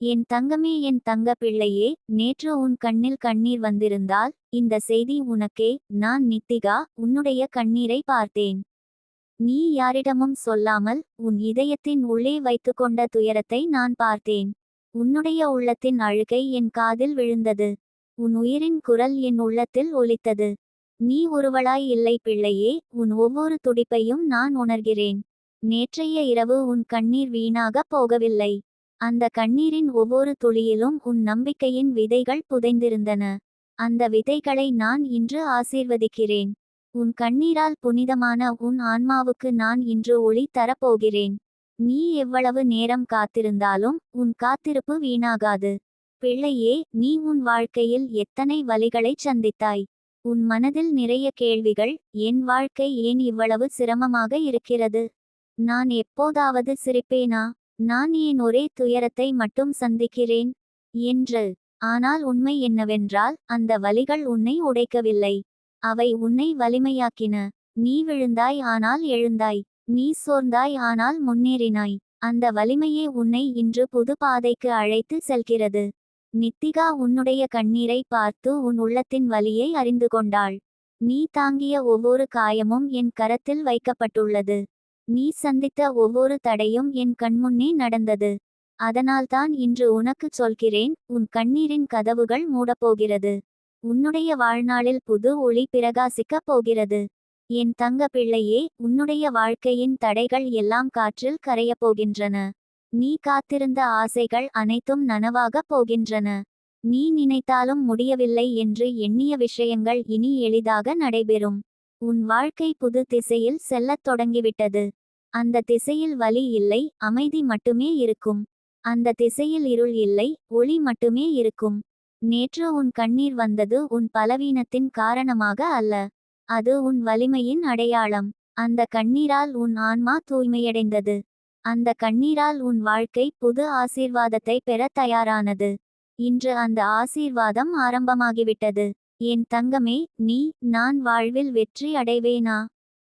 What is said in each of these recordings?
என் தங்கமே என் தங்க பிள்ளையே நேற்று உன் கண்ணில் கண்ணீர் வந்திருந்தால் இந்த செய்தி உனக்கே நான் நித்திகா உன்னுடைய கண்ணீரை பார்த்தேன். நீ யாரிடமும் சொல்லாமல் உன் இதயத்தின் உள்ளே வைத்துக்கொண்ட துயரத்தை நான் பார்த்தேன். உன்னுடைய உள்ளத்தின் அழுகை என் காதில் விழுந்தது. உன் உயிரின் குரல் என் உள்ளத்தில் ஒலித்தது. நீ ஒருவளாய் இல்லை பிள்ளையே உன் ஒவ்வொரு துடிப்பையும் நான் உணர்கிறேன். நேற்றைய இரவு உன் கண்ணீர் வீணாகப் போகவில்லை. அந்த கண்ணீரின் ஒவ்வொரு துளியிலும் உன் நம்பிக்கையின் விதைகள் புதைந்திருந்தன. அந்த விதைகளை நான் இன்று ஆசீர்வதிக்கிறேன். உன் கண்ணீரால் புனிதமான உன் ஆன்மாவுக்கு நான் இன்று ஒளி தரப்போகிறேன். நீ எவ்வளவு நேரம் காத்திருந்தாலும் உன் காத்திருப்பு வீணாகாது. பிள்ளையே நீ உன் வாழ்க்கையில் எத்தனை வலிகளைச் சந்தித்தாய்? உன் மனதில் நிறைய கேள்விகள் என் வாழ்க்கை ஏன் இவ்வளவு சிரமமாக இருக்கிறது? நான் எப்போதாவது சிரிப்பேனா? நான் ஏன் ஒரே துயரத்தை மட்டும் சந்திக்கிறேன்? என்று. ஆனால் உண்மை என்னவென்றால் அந்த வலிகள் உன்னை உடைக்கவில்லை. அவை உன்னை வலிமையாக்கின. நீ விழுந்தாய் ஆனால் எழுந்தாய். நீ சோர்ந்தாய் ஆனால் முன்னேறினாய். அந்த வலிமையே உன்னை இன்று புது பாதைக்கு அழைத்து செல்கிறது. நித்திகா உன்னுடைய கண்ணீரை பார்த்து உன் உள்ளத்தின் வலியை அறிந்து கொண்டாள். நீ தாங்கிய ஒவ்வொரு காயமும் என் கரத்தில் வைக்கப்பட்டுள்ளது. நீ சந்தித்த ஒவ்வொரு தடையும் என் கண்முன்னே நடந்தது. அதனால்தான் இன்று உனக்குச் சொல்கிறேன் உன் கண்ணீரின் கதவுகள் மூடப்போகிறது. உன்னுடைய வாழ்நாளில் புது ஒளி பிரகாசிக்கப் போகிறது. என் தங்க பிள்ளையே உன்னுடைய வாழ்க்கையின் தடைகள் எல்லாம் காற்றில் கரையப் போகின்றன. நீ காத்திருந்த ஆசைகள் அனைத்தும் நனவாகப் போகின்றன. நீ நினைத்தாலும் முடியவில்லை என்று எண்ணிய விஷயங்கள் இனி எளிதாக நடைபெறும். உன் வாழ்க்கை புது திசையில் செல்லத் தொடங்கிவிட்டது. அந்த திசையில் வலி இல்லை அமைதி மட்டுமே இருக்கும். அந்த திசையில் இருள் இல்லை ஒளி மட்டுமே இருக்கும். நேற்று உன் கண்ணீர் வந்தது உன் பலவீனத்தின் காரணமாக அல்ல. அது உன் வலிமையின் அடையாளம். அந்த கண்ணீரால் உன் ஆன்மா தூய்மையடைந்தது. அந்த கண்ணீரால் உன் வாழ்க்கை புது ஆசீர்வாதத்தை பெற தயாரானது. இன்று அந்த ஆசீர்வாதம் ஆரம்பமாகிவிட்டது. என் தங்கமே நீ நான் வாழ்வில் வெற்றி அடைவேனா?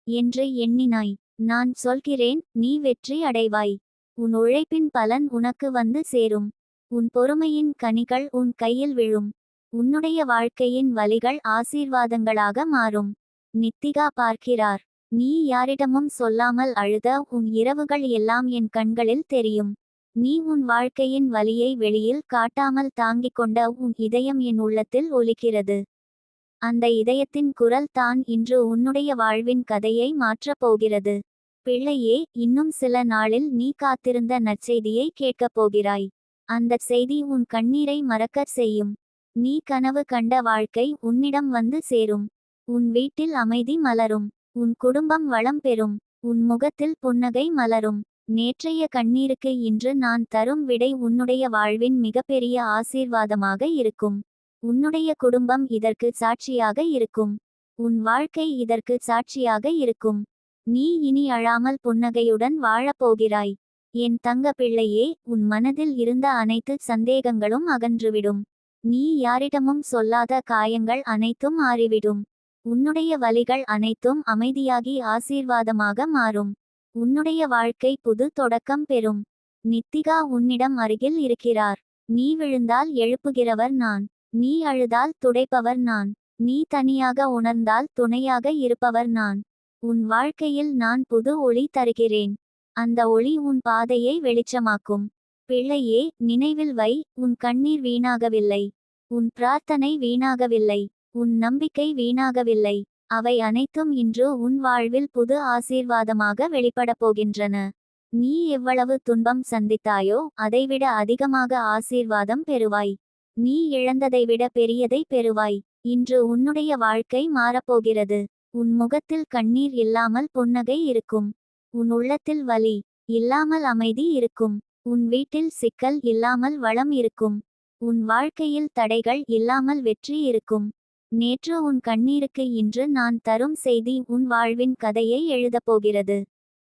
என்று எண்ணினாய். நான் சொல்கிறேன் நீ வெற்றி அடைவாய். உன் உழைப்பின் பலன் உனக்கு வந்து சேரும். உன் பொறுமையின் கனிகள் உன் கையில் விழும். உன்னுடைய வாழ்க்கையின் வழிகள் ஆசீர்வாதங்களாக மாறும். நித்திகா பார்க்கிறார். நீ யாரிடமும் சொல்லாமல் அழுத உன் இரவுகள் எல்லாம் என் கண்களில் தெரியும். நீ உன் வாழ்க்கையின் வலியை வெளியில் காட்டாமல் தாங்கிக் கொண்ட உன் இதயம் என் உள்ளத்தில் ஒலிக்கிறது. அந்த இதயத்தின் குரல் தான் இன்று உன்னுடைய வாழ்வின் கதையை மாற்றப் போகிறது. பிள்ளையே இன்னும் சில நாளில் நீ காத்திருந்த நற்செய்தியை கேட்கப் போகிறாய். அந்த செய்தி உன் கண்ணீரை மறக்கச் செய்யும். நீ கனவு கண்ட வாழ்க்கை உன்னிடம் வந்து சேரும். உன் வீட்டில் அமைதி மலரும். உன் குடும்பம் வளம் பெறும். உன் முகத்தில் புன்னகை மலரும். நேற்றைய கண்ணீருக்கு இன்று நான் தரும் விடை உன்னுடைய வாழ்வின் மிகப்பெரிய ஆசீர்வாதமாக இருக்கும். உன்னுடைய குடும்பம் இதற்கு சாட்சியாக இருக்கும். உன் வாழ்க்கை இதற்கு சாட்சியாக இருக்கும். நீ இனி அழாமல் புன்னகையுடன் வாழப்போகிறாய். என் தங்க பிள்ளையே உன் மனதில் இருந்த அனைத்து சந்தேகங்களும் அகன்றுவிடும். நீ யாரிடமும் சொல்லாத காயங்கள் அனைத்தும் ஆறிவிடும். உன்னுடைய வலிகள் அனைத்தும் அமைதியாகி ஆசீர்வாதமாக மாறும். உன்னுடைய வாழ்க்கை புது தொடக்கம் பெறும். நித்திகா உன்னிடம் அருகில் இருக்கிறார். நீ விழுந்தால் எழுப்புகிறவர் நான். நீ அழுதால் துடைப்பவர் நான். நீ தனியாக உணர்ந்தால் துணையாக இருப்பவர் நான். உன் வாழ்க்கையில் நான் புது ஒளி தருகிறேன். அந்த ஒளி உன் பாதையை வெளிச்சமாக்கும். பிள்ளையே நினைவில் வை உன் கண்ணீர் வீணாகவில்லை. உன் பிரார்த்தனை வீணாகவில்லை. உன் நம்பிக்கை வீணாகவில்லை. அவை அனைத்தும் இன்று உன் வாழ்வில் புது ஆசீர்வாதமாக வெளிப்படப் போகின்றன. நீ எவ்வளவு துன்பம் சந்தித்தாயோ அதைவிட அதிகமாக ஆசீர்வாதம் பெறுவாய். நீ இழந்ததை விட பெரியதை பெறுவாய். இன்று உன்னுடைய வாழ்க்கை மாறப்போகிறது. உன் முகத்தில் கண்ணீர் இல்லாமல் புன்னகை இருக்கும். உன் உள்ளத்தில் வலி இல்லாமல் அமைதி இருக்கும். உன் வீட்டில் சிக்கல் இல்லாமல் வளம் இருக்கும். உன் வாழ்க்கையில் தடைகள் இல்லாமல் வெற்றி இருக்கும். நேற்று உன் கண்ணீருக்கு இன்று நான் தரும் செய்தி உன் வாழ்வின் கதையை எழுதப் போகிறது.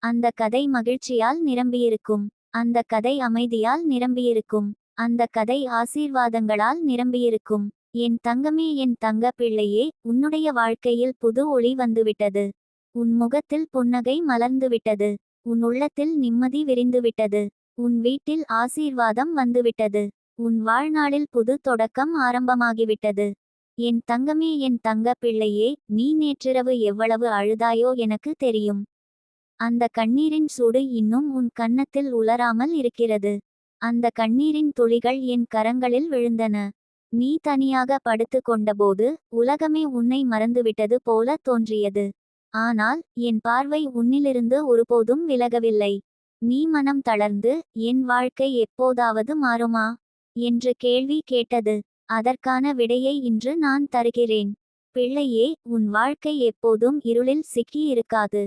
அந்த கதை மகிழ்ச்சியால் நிரம்பியிருக்கும். அந்த கதை அமைதியால் நிரம்பியிருக்கும். அந்த கதை ஆசீர்வாதங்களால் நிரம்பியிருக்கும். என் தங்கமே என் தங்க பிள்ளையே உன்னுடைய வாழ்க்கையில் புது ஒளி வந்துவிட்டது. உன் முகத்தில் புன்னகை மலர்ந்துவிட்டது. உன் உள்ளத்தில் நிம்மதி விரிந்துவிட்டது. உன் வீட்டில் ஆசீர்வாதம் வந்துவிட்டது. உன் வாழ்நாளில் புது தொடக்கம் ஆரம்பமாகிவிட்டது. என் தங்கமே என் தங்க பிள்ளையே நீ நேற்றிரவு எவ்வளவு அழுதாயோ எனக்கு தெரியும். அந்த கண்ணீரின் சூடு இன்னும் உன் கன்னத்தில் உலராமல் இருக்கிறது. அந்த கண்ணீரின் துளிகள் என் கரங்களில் விழுந்தன. நீ தனியாக படுத்து கொண்டபோது உலகமே உன்னை மறந்துவிட்டது போல தோன்றியது. ஆனால் என் பார்வை உன்னிலிருந்து ஒருபோதும் விலகவில்லை. நீ மனம் தளர்ந்து என் வாழ்க்கை எப்போதாவது மாறுமா? என்று கேள்வி கேட்டது. அதற்கான விடையை இன்று நான் தருகிறேன். பிள்ளையே உன் வாழ்க்கை எப்போதும் இருளில் சிக்கி இருக்காது.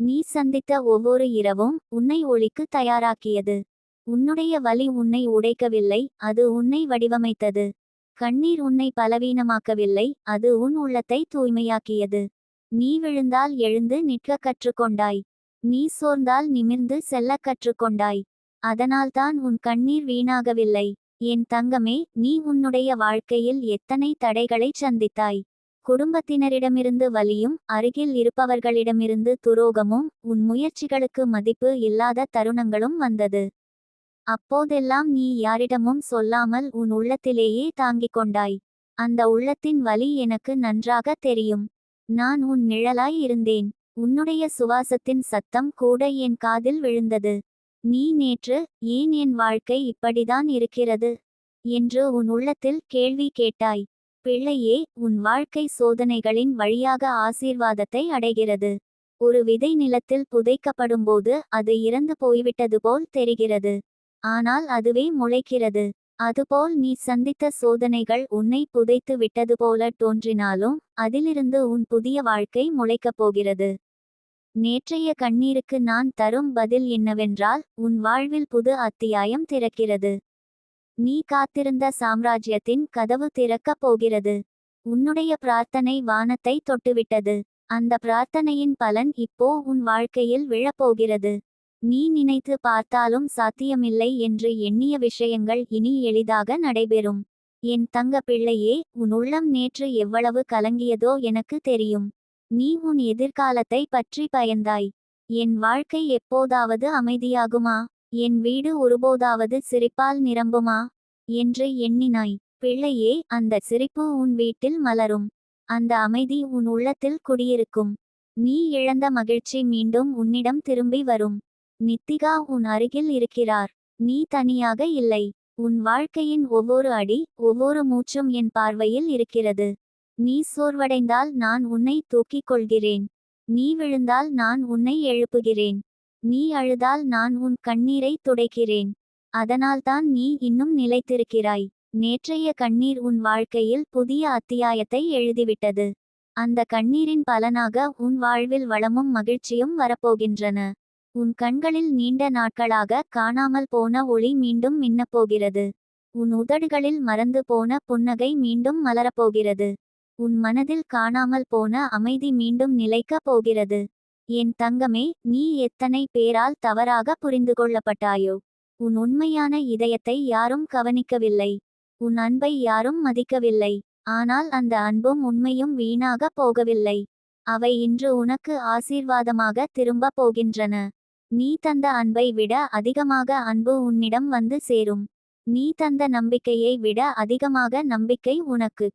நீ சந்தித்த ஒவ்வொரு இரவும் உன்னை ஒளிக்கு தயாராக்கியது. உன்னுடைய வலி உன்னை உடைக்கவில்லை அது உன்னை வடிவமைத்தது. கண்ணீர் உன்னை பலவீனமாக்கவில்லை அது உன் உள்ளத்தை தூய்மையாக்கியது. நீ விழுந்தால் எழுந்து நிற்க கற்றுக்கொண்டாய். நீ சோர்ந்தால் நிமிர்ந்து செல்ல கற்றுக்கொண்டாய். அதனால்தான் உன் கண்ணீர் வீணாகவில்லை. என் தங்கமே நீ உன்னுடைய வாழ்க்கையில் எத்தனை தடைகளை சந்தித்தாய்? குடும்பத்தினரிடமிருந்து வலியும் அருகில் இருப்பவர்களிடமிருந்து துரோகமும் உன் முயற்சிகளுக்கு மதிப்பு இல்லாத தருணங்களும் வந்தது. அப்போதெல்லாம் நீ யாரிடமும் சொல்லாமல் உன் உள்ளத்திலேயே தாங்கிக் கொண்டாய். அந்த உள்ளத்தின் வலி எனக்கு நன்றாக தெரியும். நான் உன் நிழலாய் இருந்தேன். உன்னுடைய சுவாசத்தின் சத்தம் கூட என் காதில் விழுந்தது. நீ நேற்று ஏன் என் வாழ்க்கை இப்படிதான் இருக்கிறது? என்று உன் உள்ளத்தில் கேள்வி கேட்டாய். பிள்ளையே உன் வாழ்க்கை சோதனைகளின் வழியாக ஆசீர்வாதத்தை அடைகிறது. ஒரு விதை நிலத்தில் புதைக்கப்படும்போது அது இறந்து போய்விட்டது போல் தெரிகிறது. ஆனால் அதுவே முளைக்கிறது. அதுபோல் நீ சந்தித்த சோதனைகள் உன்னை புதைத்து விட்டது போல தோன்றினாலும் அதிலிருந்து உன் புதிய வாழ்க்கை முளைக்கப் போகிறது. நேற்றைய கண்ணீருக்கு நான் தரும் பதில் என்னவென்றால் உன் வாழ்வில் புது அத்தியாயம் திறக்கிறது. நீ காத்திருந்த சாம்ராஜ்யத்தின் கதவு திறக்கப் போகிறது. உன்னுடைய பிரார்த்தனை வானத்தை தொட்டுவிட்டது. அந்த பிரார்த்தனையின் பலன் இப்போ உன் வாழ்க்கையில் விழப்போகிறது. நீ நினைத்து பார்த்தாலும் சாத்தியமில்லை என்று எண்ணிய விஷயங்கள் இனி எளிதாக நடைபெறும். என் தங்க பிள்ளையே உன் உள்ளம் நேற்று எவ்வளவு கலங்கியதோ எனக்கு தெரியும். நீ உன் எதிர்காலத்தை பற்றி பயந்தாய். என் வாழ்க்கை எப்போதாவது அமைதியாகுமா? என் வீடு ஒருபோதாவது சிரிப்பால் நிரம்புமா? என்று எண்ணினாய். பிள்ளையே அந்த சிரிப்பு உன் வீட்டில் மலரும். அந்த அமைதி உன் உள்ளத்தில் குடியிருக்கும். நீ இழந்த மகிழ்ச்சி மீண்டும் உன்னிடம் திரும்பி வரும். நித்திகா உன் அருகில் இருக்கிறார். நீ தனியாக இல்லை. உன் வாழ்க்கையின் ஒவ்வொரு அடி ஒவ்வொரு மூச்சும் என் பார்வையில் இருக்கிறது. நீ சோர்வடைந்தால் நான் உன்னை தூக்கிக் கொள்கிறேன். நீ விழுந்தால் நான் உன்னை எழுப்புகிறேன். நீ அழுதால் நான் உன் கண்ணீரை துடைக்கிறேன். அதனால்தான் நீ இன்னும் நிலைத்திருக்கிறாய். நேற்றைய கண்ணீர் உன் வாழ்க்கையில் புதிய அத்தியாயத்தை எழுதிவிட்டது. அந்த கண்ணீரின் பலனாக உன் வாழ்வில் வளமும் மகிழ்ச்சியும் வரப்போகின்றன. உன் கண்களில் நீண்ட நாட்களாக காணாமல் போன ஒளி மீண்டும் மின்னப்போகிறது. உன் உதடுகளில் மறந்து போன புன்னகை மீண்டும் மலரப்போகிறது. உன் மனதில் காணாமல் போன அமைதி மீண்டும் நிலைக்கப் போகிறது. என் தங்கமே நீ எத்தனை பேரால் தவறாக புரிந்து கொள்ளப்பட்டாயோ? உன் உண்மையான இதயத்தை யாரும் கவனிக்கவில்லை. உன் அன்பை யாரும் மதிக்கவில்லை. ஆனால் அந்த அன்பும் உண்மையும் வீணாக போகவில்லை. அவை இன்று உனக்கு ஆசீர்வாதமாக திரும்பப் போகின்றன. நீ தந்த அன்பை விட அதிகமாக அன்பு உன்னிடம் வந்து சேரும். நீ தந்த நம்பிக்கையை விட அதிகமாக நம்பிக்கை உனக்கு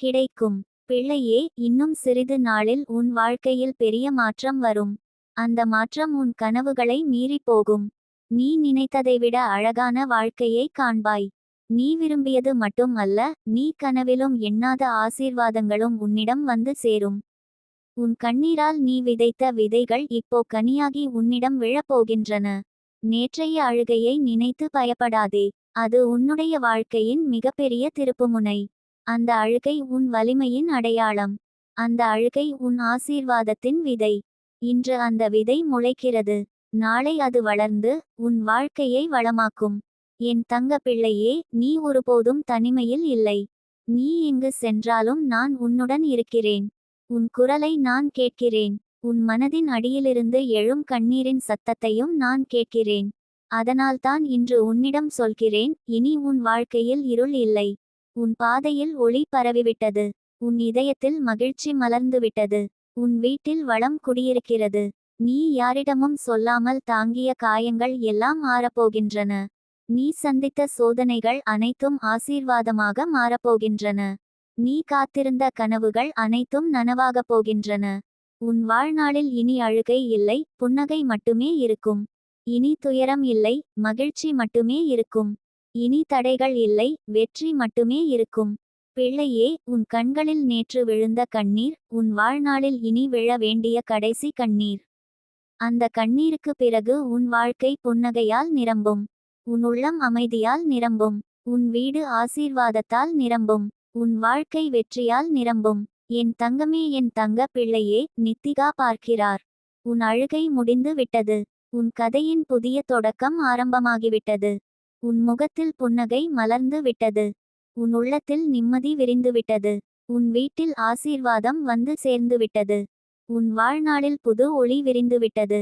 கிடைக்கும். பிள்ளையே இன்னும் சிறிது நாளில் உன் வாழ்க்கையில் பெரிய மாற்றம் வரும். அந்த மாற்றம் உன் கனவுகளை மீறி போகும். நீ நினைத்ததை விட அழகான வாழ்க்கையை காண்பாய். நீ விரும்பியது மட்டும் அல்ல நீ கனவிலும் எண்ணாத ஆசீர்வாதங்களும் உன்னிடம் வந்து சேரும். உன் கண்ணீரால் நீ விதைத்த விதைகள் இப்போ கனியாகி உன்னிடம் விழப்போகின்றன. நேற்றைய அழுகையை நினைத்து பயப்படாதே. அது உன்னுடைய வாழ்க்கையின் மிகப்பெரிய திருப்புமுனை. அந்த அழுகை உன் வலிமையின் அடையாளம். அந்த அழுகை உன் ஆசீர்வாதத்தின் விதை. இன்று அந்த விதை முளைக்கிறது. நாளை அது வளர்ந்து உன் வாழ்க்கையை வளமாக்கும். என் தங்க பிள்ளையே நீ ஒருபோதும் தனிமையில் இல்லை. நீ எங்கு சென்றாலும் நான் உன்னுடன் இருக்கிறேன். உன் குரலை நான் கேட்கிறேன். உன் மனதின் அடியிலிருந்து எழும் கண்ணீரின் சத்தத்தையும் நான் கேட்கிறேன். அதனால்தான் இன்று உன்னிடம் சொல்கிறேன் இனி உன் வாழ்க்கையில் இருள் இல்லை. உன் பாதையில் ஒளி பரவிவிட்டது. உன் இதயத்தில் மகிழ்ச்சி மலர்ந்துவிட்டது. உன் வீட்டில் வளம் குடியிருக்கிறது. நீ யாரிடமும் சொல்லாமல் தாங்கிய காயங்கள் எல்லாம் ஆறப்போகின்றன. நீ சந்தித்த சோதனைகள் அனைத்தும் ஆசீர்வாதமாக மாறப்போகின்றன. நீ காத்திருந்த கனவுகள் அனைத்தும் நனவாகப் போகின்றன. உன் வாழ்நாளில் இனி அழுகை இல்லை புன்னகை மட்டுமே இருக்கும். இனி துயரம் இல்லை மகிழ்ச்சி மட்டுமே இருக்கும். இனி தடைகள் இல்லை வெற்றி மட்டுமே இருக்கும். பிள்ளையே உன் கண்களில் நேற்று விழுந்த கண்ணீர் உன் வாழ்நாளில் இனி விழ வேண்டிய கடைசி கண்ணீர். அந்த கண்ணீருக்கு பிறகு உன் வாழ்க்கை புன்னகையால் நிரம்பும். உன் உள்ளம் அமைதியால் நிரம்பும். உன் வீடு ஆசீர்வாதத்தால் நிரம்பும். உன் வாழ்க்கை வெற்றியால் நிரம்பும். என் தங்கமே என் தங்க பிள்ளையே நித்திகா பார்க்கிறார். உன் அழுகை முடிந்து விட்டது. உன் கதையின் புதிய தொடக்கம் ஆரம்பமாகிவிட்டது. உன் முகத்தில் புன்னகை மலர்ந்து விட்டது. உன் உள்ளத்தில் நிம்மதி விரிந்துவிட்டது உன் வீட்டில் ஆசீர்வாதம் வந்து சேர்ந்துவிட்டது உன் வாழ்நாளில் புது ஒளி விரிந்துவிட்டது